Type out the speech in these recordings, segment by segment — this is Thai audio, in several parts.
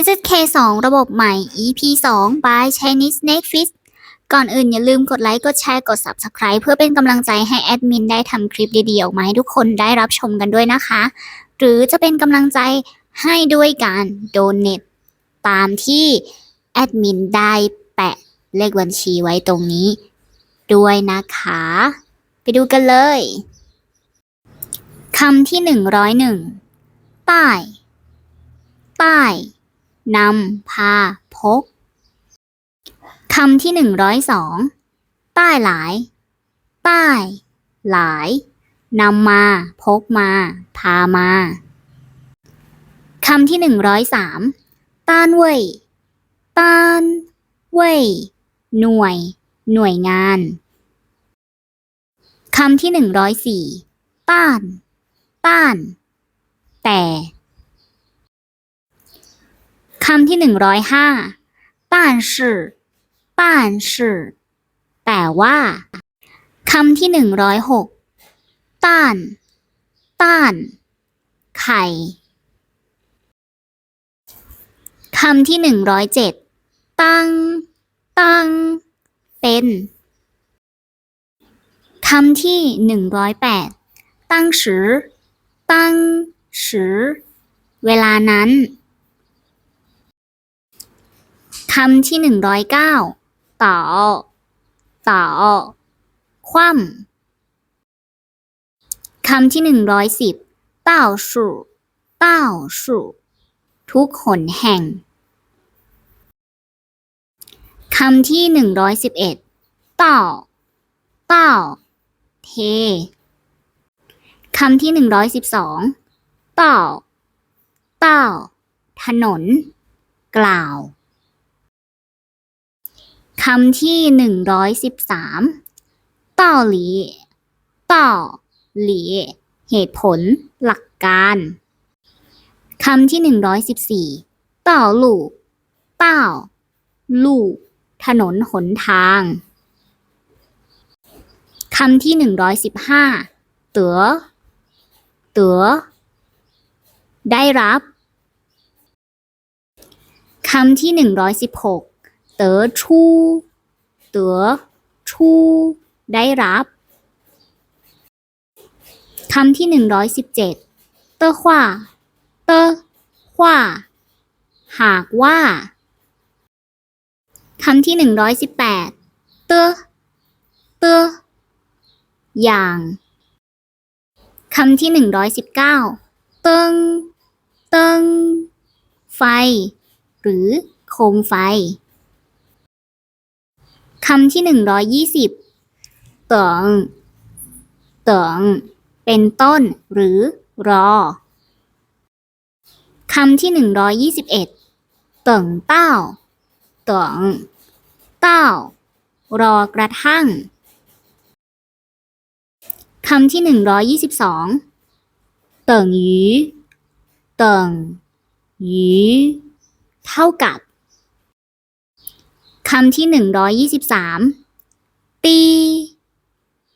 HSK 2 ระบบใหม่ EP 2 by Chinese Netflix ก่อนอื่นอย่าลืมกดไลค์ กดแชร์ กด Subscribe เพื่อเป็นกำลังใจให้แอดมินได้ทำคลิปดีๆออกมาให้ทุกคนได้รับชมกันด้วยนะคะ หรือจะเป็นกำลังใจให้ด้วยการโดเน a t ตามที่แอดมินได้แปะเลขบัญชีไว้ตรงนี้ ด้วยนะคะ ไปดูกันเลยคำที่ 101ใต้ใต้าย นำพาพกคำที่หนึ่งร้อยสองใต้หลาย ใต้ หลายนำมา พกมา พามาคำที่หนึ่งร้อยสามต้านเว่ยต้านเว่ยหน่วย หน่วยงานคำที่หนึ่งร้อยสี่ต้าน ต้าน แต่ คำที่หนึ่งร้อยห้าป้านชื่อป้านชื่แปลว่าคำที่หนึ่งร้อยหกต้าน ต้าน ไข่ คำที่หนึ่งร้อยเจ็ดตั้ง ตั้ง เป็น คำที่หนึ่งร้อยแปดตั้งสืตั้งสืเวลานั้น คำที่หนึ่งร้อยเก้าต่อต่อคว่ำคำที่หนึ่งร้อยสิบเต้าสู่เต้าสู่ทุกหนแห่ง คำที่หนึ่งร้อยสิบเอ็ดเต้าเต้าเท คำที่หนึ่งร้อยสิบสองเต้าเต้าถนน กล่าว คำที่หนึ่งร้อยสิบสามเต้าหลีเต้าหลีเหตุผล หลักการคำที่หนึ่งร้อยสิบสี่เต้าลู่เต้าลู่ถนนหนทางคำที่หนึ่งร้อยสิบห้าเต๋อเต๋อได้รับคำที่หนึ่งร้อยสิบหก เต๋อชูเต๋อชูได้รับคำที่หนึ่งร้อยสิบเจ็ดเตอหว่าเตอหว่าหากว่าคำที่หนึ่งร้อยสิบแปดเตอเตออย่างคำที่หนึ่งร้อยสิบเก้าเติงเติงไฟ หรือโคมไฟ คำที่หนึ่งร้อยยี่สิบเติงเติงเป็นต้นหรือรอคำที่หนึ่งร้อยยี่สิบเอ็ดเติงเต้าเติงเต้า รอกระทั่งคำที่หนึ่งร้อยยี่สิบสองเติงยีเติงยีเท่ากับ คำที่หนึ่งร้อยยี่สิบสามตี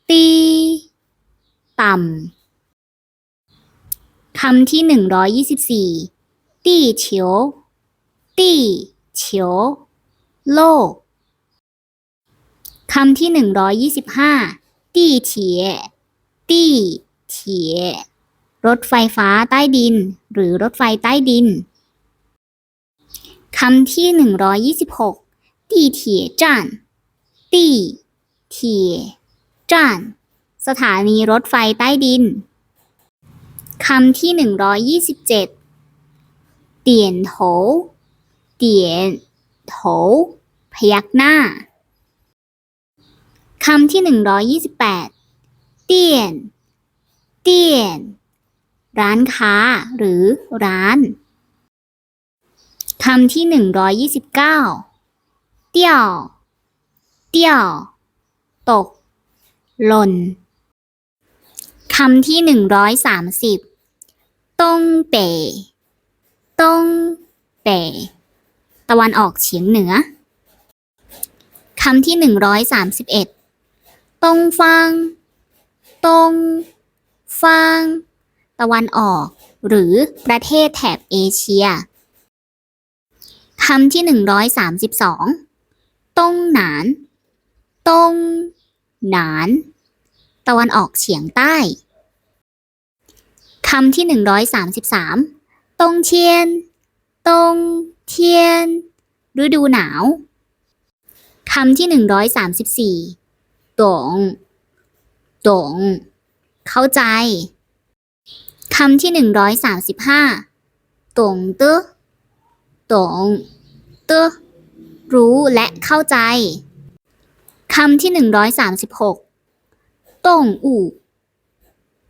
ตี ต่ำ คำที่หนึ่งร้อยยี่สิบสี่ตี้เฉียวตี้เฉียวโลก คำที่หนึ่งร้อยยี่สิบห้าตี้เฉียตี้เฉียรถไฟฟ้าใต้ดิน หรือรถไฟใต้ดิน คำที่หนึ่งร้อยยี่สิบหก 地铁站地铁站สถานีรถไฟใต้ดิน คำที่หนึ่งร้อยยี่สิบเจ็ดเตียนโถเตียนโถพยักหน้า คำที่หนึ่งร้อยยี่สิบแปดเตียน เตียน ร้านค้าหรือร้าน คำที่หนึ่งร้อยยี่สิบเก้า เตี้ยวเตี้ยวตก หล่นคำที่หนึ่งร้อยสามสิบต้งเป๋ต้งเป๋ตะวันออกเฉียงเหนือ คำที่หนึ่งร้อยสามสิบเอ็ดต้งฟังต้งฟัง ตะวันออก หรือประเทศแถบเอเชีย คำที่หนึ่งร้อยสามสิบสอง ต้งหนาน ต้งหนาน ตะวันออกเฉียงใต้คำที่หนึ่งร้อยสามสิบสามต้งเทียนต้งเทียน ฤดูหนาวคำที่หนึ่งร้อยสามสิบสี่ตงตงเข้าใจคำที่หนึ่งร้อยสามสิบห้าตงเตอตงเตอ รู้และเข้าใจคำที่หนึ่งร้อยสามสิบหกต้งอู่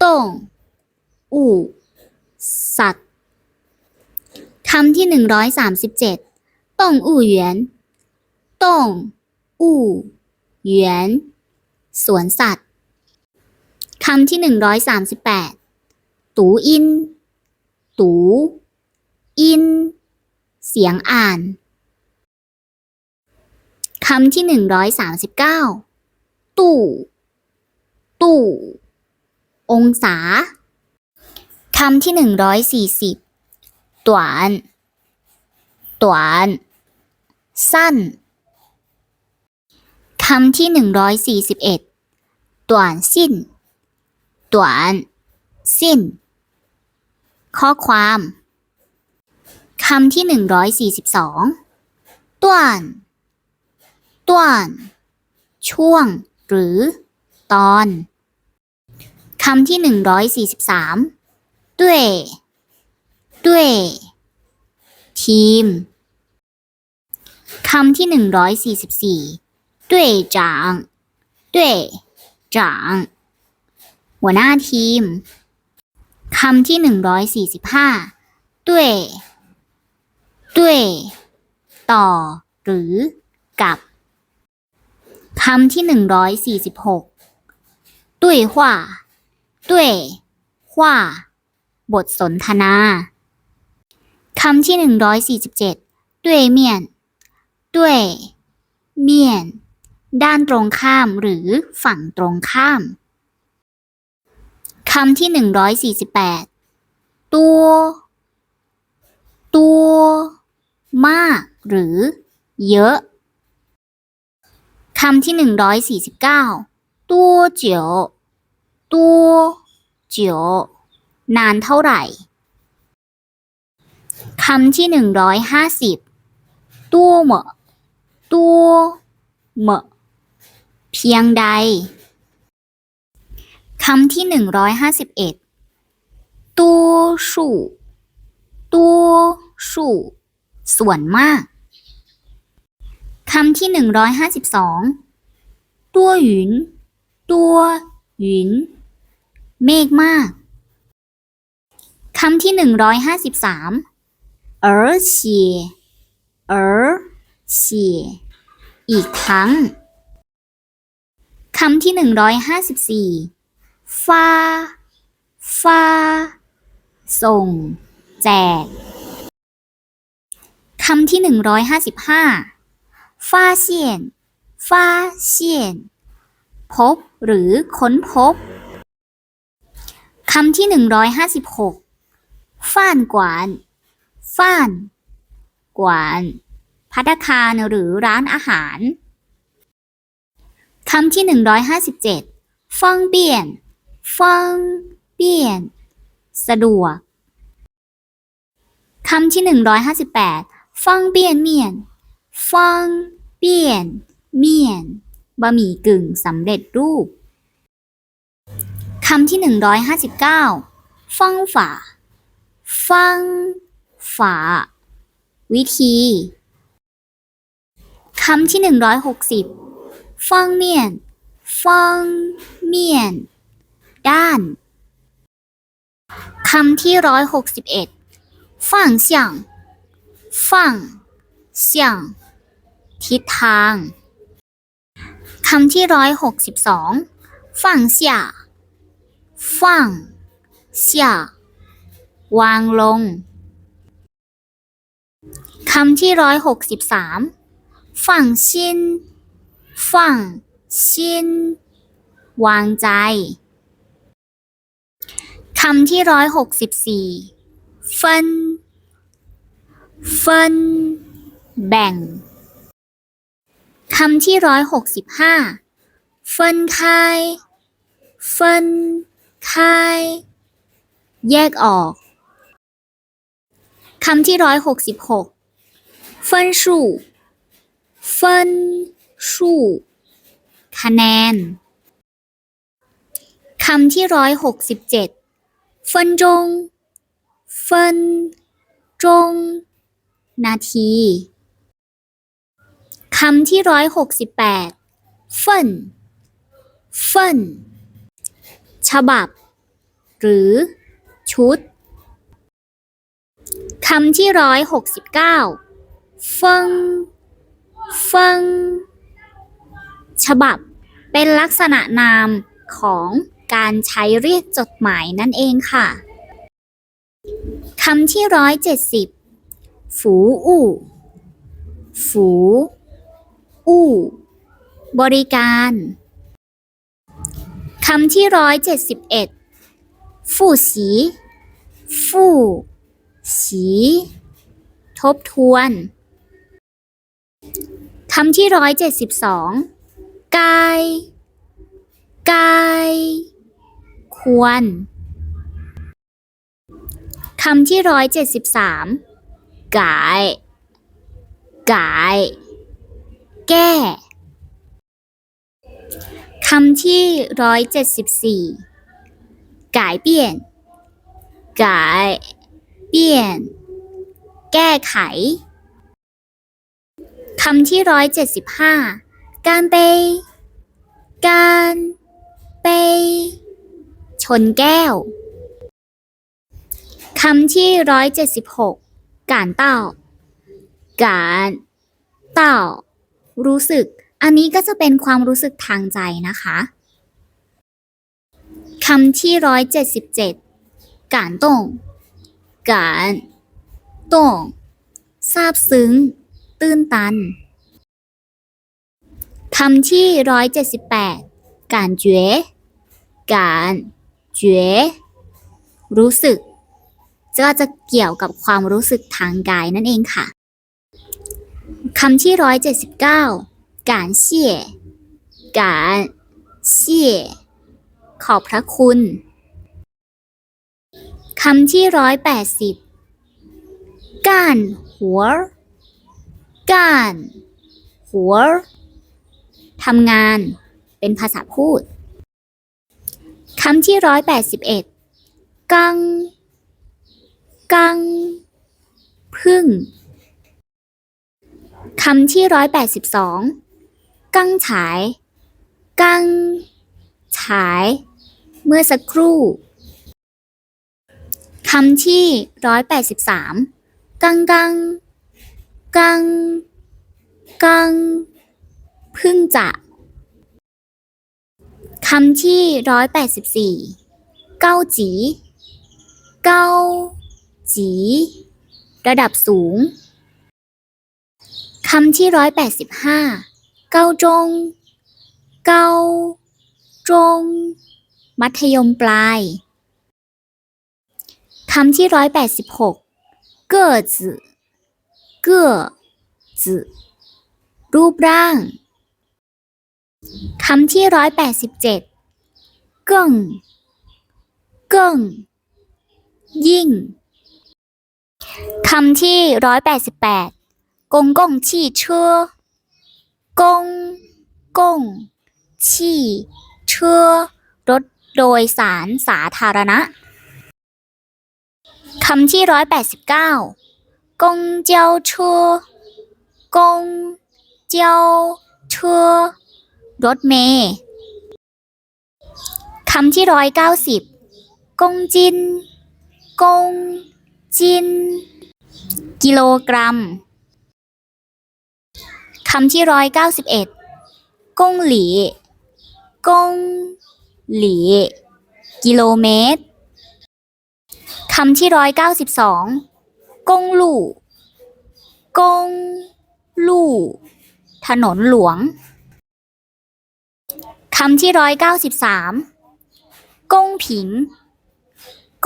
ต้งอู่สัตว์คำที่หนึ่งร้อยสามสิบเจ็ดต้งอู่เหวียนต้งอู่เหวียนสวนสัตว์คำที่หนึ่งร้อยสามสิบแปดตูอิน ตูอิน เสียงอ่าน คำที่หนึ่งร้อยสามสิบเก้าตู่ตู่องศา คำที่หนึ่งร้อยสี่สิบตวนตวนสั้น คำที่หนึ่งร้อยสี่สิบเอ็ดตวนสิ้นตวนสิ้น ข้อความ คำที่หนึ่งร้อยสี่สิบสองตวน ต้วนช่วง หรือ ตอนคำที่หนึ่งร้อยสี่สิบสามด้วยด้วย ทีมคำที่หนึ่งร้อยสี่สิบสี่ด้วยจางด้วยจางหัวหน้าทีมคำที่หนึ่งร้อยสี่สิบห้าด้วยด้วย ต่อ หรือ กับ คำที่หนึ่งร้อยสี่สิบหกด้วยว่าด้ยว่าบทสนทนาคำที่หนึ่งร้อยสี่สิบเจ็ดด้วยเมียนด้วยเมียน ด้านตรงข้ามหรือฝั่งตรงข้ามคำที่หนึ่งร้อยสี่สิบแปดตัวตัว มาก หรือ เยอะ คำที่หนึ่งร้อยสี่สิบเก้าตัวเจียวตัวเจียวนานเท่าไหร่ คำที่หนึ่งร้อยห้าสิบตัวเหมะตัวเหมะเพียงใด คำที่หนึ่งร้อยห้าสิบเอ็ดตัวสู่ตัวสู่ส่วนมากำที่หนึ่งร้อยห้าสิบสองตัวหยุน ตัวหยุน เมฆมาก คำที่หนึ่งร้อยห้าสิบสามเออเฉียเออเฉียอีกครั้ง คำที่หนึ่งร้อยห้าสิบสี่ฟ้าฟ้า ส่ง แจก คำที่หนึ่งร้อยห้าสิบห้า ฟาเซียนฟาเซียนพบหรือค้นพบคำที่หนึ่งร้อยห้าสิบหกฟ้านกวานฟ้านกวานพัตคารหรือร้านอาหารคำที่หนึ่งร้อยห้าสิบเจ็ดฟังเบียนฟังเบียนสะดวกคำที่หนึ่งร้อยห้าสิบแปดฟังเบียนเมียนฟัง เบียน เมียน บะหมี่กึ่งสำเร็จรูป คำที่หนึ่งร้อยห้าสิบเก้าฟังฝา ฟังฝา วิธี คำที่หนึ่งร้อยหกสิบฟังเมียน ฟังเมียน ด้าน คำที่ร้อยหกสิบเอ็ดฝั่งเสียงฝั่งเสียง ทิศทางคำที่ร้อยหกสิบสองฝั่งเสียฝั่งเสียวางลงคำที่ร้อยหกสิบสามฝั่งชินฝั่งชินวางใจคำที่ร้อยหกสิบสี่เฟินเฟินแบ่ง คำที่ร้อยหกสิบห้าเฟินคายเฟินคายแยกออก คำที่ร้อยหกสิบหกเฟินสูเฟินสูคะแนน คำที่ร้อยหกสิบเจ็ดเฟินจงเฟินจง นาที คำที่ร้อยหกสิบแปดเฟินเฟินฉบับ หรือ ชุดคำที่ร้อยหกสิบเก้าเฟิงเฟิงฉบับ เป็นลักษณะนามของการใช้เรียกจดหมายนั่นเองค่ะคำที่ร้อยเจ็ดสิบฝูอู่ฝู อู่บริการคำที่ร้อยเจ็ดสิบเอ็ดฟู่สีฟู่สีทบทวนคำที่ร้อยเจ็ดสิบสองกายกายควรคำที่ร้อยเจ็ดสิบสามกายกาย แก้ คำที่ร้อยเจ็ดสิบสี่改变改变แก้ไข คำที่ร้อยเจ็ดสิบห้าการเปยการเปยชนแก้ว คำที่ร้อยเจ็ดสิบหกการเต้า การเต้า รู้สึก อันนี้ก็จะเป็นความรู้สึกทางใจนะคะคำที่ร้อยเจ็ดสิบเจ็ดการต้งการต้งซาบซึ้ง ตื้นตันคำที่ร้อยเจ็ดสิบแปดการเจวการเจวรู้สึกก็จะเกี่ยวกับความรู้สึกทางกายนั่นเองค่ะ คำที่ร้อยเจ็ดสิบเก้าการเสี่ยการเสี่ยขอบพระคุณ คำที่ร้อยแปดสิบก้านหัวก้านหัวทำงานเป็นภาษาพูด คำที่ร้อยแปดสิบเอ็ดกัง กัง พึ่ง คำที่ร้อยแปดสิบสองกังฉาย กัง ฉาย เมื่อสักครู่คำที่ร้อยแปดสิบสามกังกัง กัง กัง พึ่งจะคำที่ร้อยแปดสิบสี่เก้าจี เก้าจี ระดับสูง คำที่ร้อยแปดสิบห้าเก้าจง เก้าจง มัธยมปลาย คำที่ร้อยแปดสิบหกเก้อจือเก้อจือรูปร่าง คำที่ร้อยแปดสิบเจ็ดเก่งเก่งยิ่ง คำที่ร้อยแปดสิบแปด กงกง汽车กงกงชี่เชื่อรถโดยสารสาธารณะคำที่ร้อยแปดสิบเก้ากงเจียวเชื่อกงเจียวเชื่อรถเมล์คำที่ร้อยเก้าสิบกงจินกงจิน กิโลกรัม คำที่ร้อยเก้าสิบเอ็ดกงหลี กงหลี กิโลเมตร คำที่ร้อยเก้าสิบสองกงลู่ กงลู่ ถนนหลวง คำที่ร้อยเก้าสิบสามกงผิง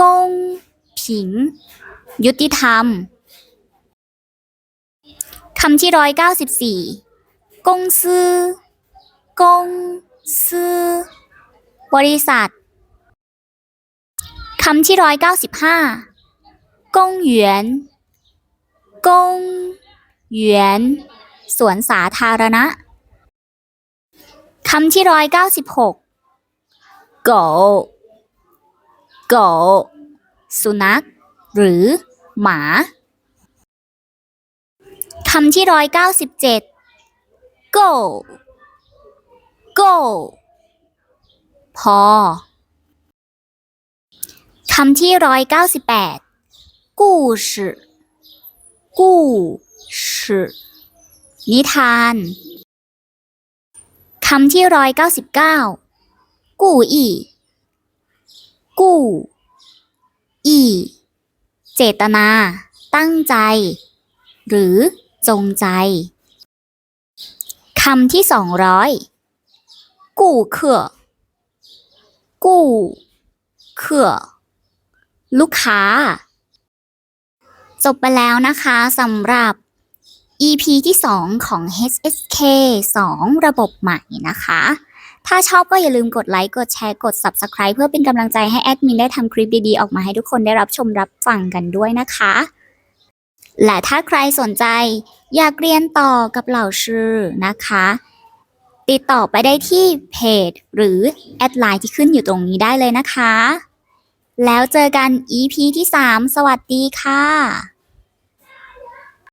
กงผิง ยุติธรรม คำที่ร้อยเก้าสิบสี่กงซื้อกงซื้อบริษัท คำที่ร้อยเก้าสิบห้ากงเหวียนกงเหวียนสวนสาธารณะ คำที่ร้อยเก้าสิบหกโกโกสุนัข หรือ หมา คำที่ร้อยเก้าสิบเจ็ด go go พอ คำที่ร้อยเก้าสิบแปดกู้สกู้สนิทาน คำที่ร้อยเก้าสิบเก้ากู้อีกู้ อี เจตนา ตั้งใจ หรือ จงใจคำที่สองร้อยกู้เคอกู้เคอลูกค้า จบไปแล้วนะคะสำหรับ EP ที่ 2 ของ HSK 2 ระบบใหม่นะคะ ถ้าชอบก็อย่าลืมกดไลค์ กดแชร์ กด Subscribe เพื่อเป็นกำลังใจให้แอดมินได้ทำคลิปดีๆ ออกมาให้ทุกคนได้รับชมรับฟังกันด้วยนะคะ และถ้าใครสนใจอยากเรียนต่อกับเหล่าชื่อนะคะ ติดต่อไปได้ที่เพจหรือแอดไลน์ที่ขึ้นอยู่ตรงนี้ได้เลยนะคะ แล้วเจอกัน EP ที่ 3 สวัสดีค่ะ